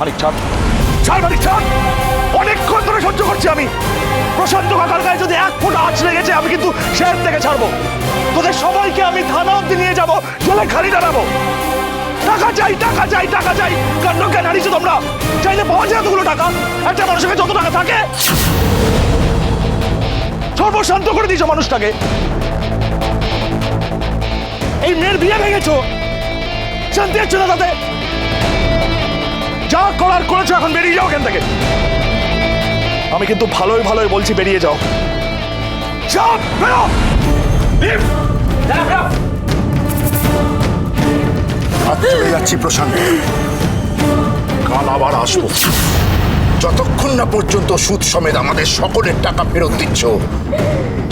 মানিক চাঁদ। ছাড় মানিক চাঁদ! অনেকক্ষণ ধরে সহ্য করছি আমি। প্রশান্ত কাকার গায়ে যদি এক ফুট আঁচ লেগেছে, আমি কিন্তু শের থেকে ছাড়বো। তোদের সবাইকে আমি থানা অব্দি নিয়ে যাব, জলে খালি দাঁড়াবো। টাকা চাই টাকা চাই টাকা চাই। কাণ্ড জ্ঞান হারিয়েছো তোমরা? চাইলে পাওয়া যায় এতগুলো টাকা। একটা মানুষের যত টাকা থাকে। সর্বশান্ত করে দিয়েছ মানুষটাকে। এই মেয়ের বিয়ে ভেঙেছো। শান্তি হচ্ছে না তাতে। যা করার করেছ এখন বেরিয়ে যাও এখান থেকে। আমি কিন্তু ভালোই ভালোই বলছি বেরিয়ে যাও। বেরো যাচ্ছি প্রশান্ত। কাল আবার আসব। যতক্ষণ না পর্যন্ত সুদ সমেত আমাদের সকলের টাকা ফেরত দিচ্ছ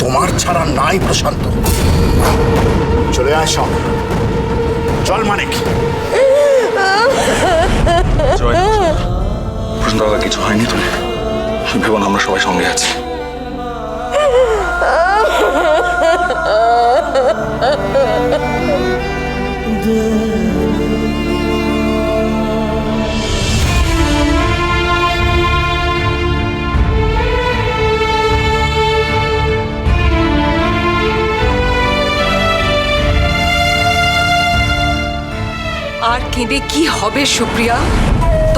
তোমার ছাড়া নাই প্রশান্ত। চলে আয় সব। চল মানিক জয় কিছু হয়নি তো? ভেবো আমরা সবাই সঙ্গে আছি। আর কেঁদে কি হবে সুপ্রিয়া?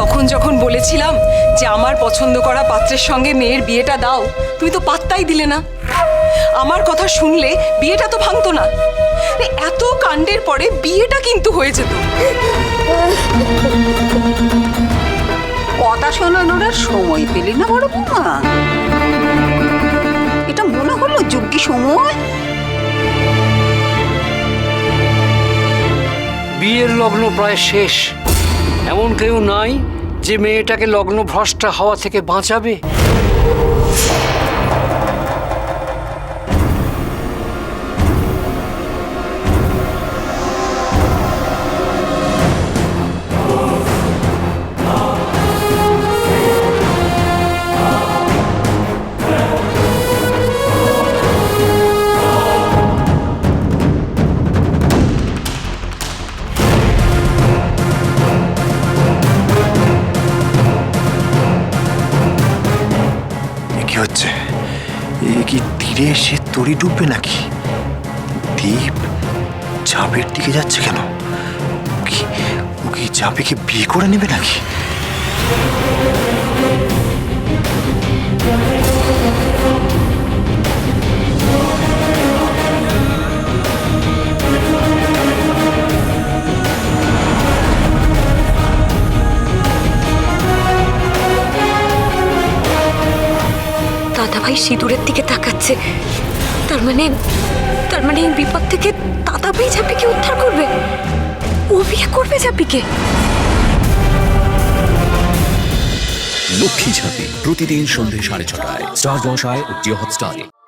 তখন যখন বলেছিলাম যে আমার পছন্দ করা পাত্রের সঙ্গে মেয়ের বিয়েটা দাও তুমি তো পাত্তাই দিলে না। আমার কথা শুনলে বিয়েটা তো ভাঙতো না। এত কাণ্ডের পরে বিয়েটা কিন্তু হয়ে যেত। কথা শোনানোর আর সময় পেলি না বড় বৌমা। এটা মনে হলো যোগ্য সময়। বিয়ের লগ্ন প্রায় শেষ। এমন কেউ নাই যে মেয়েটাকে লগ্ন ভ্রষ্টা হওয়া থেকে বাঁচাবে? এ কি তীরে এসে তরি ডুববে নাকি? দ্বীপ চাপের দিকে যাচ্ছে কেন? ও কি চাপেকে বিয়ে করে নেবে নাকি? দাদাভাই সিঁদুরের দিকে তাকাচ্ছে। তার মানে তার মানে এই বিপদ থেকে দাদাভাই ঝাপিকে উদ্ধার করবে? ও বিয়ে করবে ঝাপিকে? লক্ষ্মী ঝাঁপি প্রতিদিন সন্ধ্যে সাড়ে ছটায়। স্টার জলসায় ও হটস্টারে।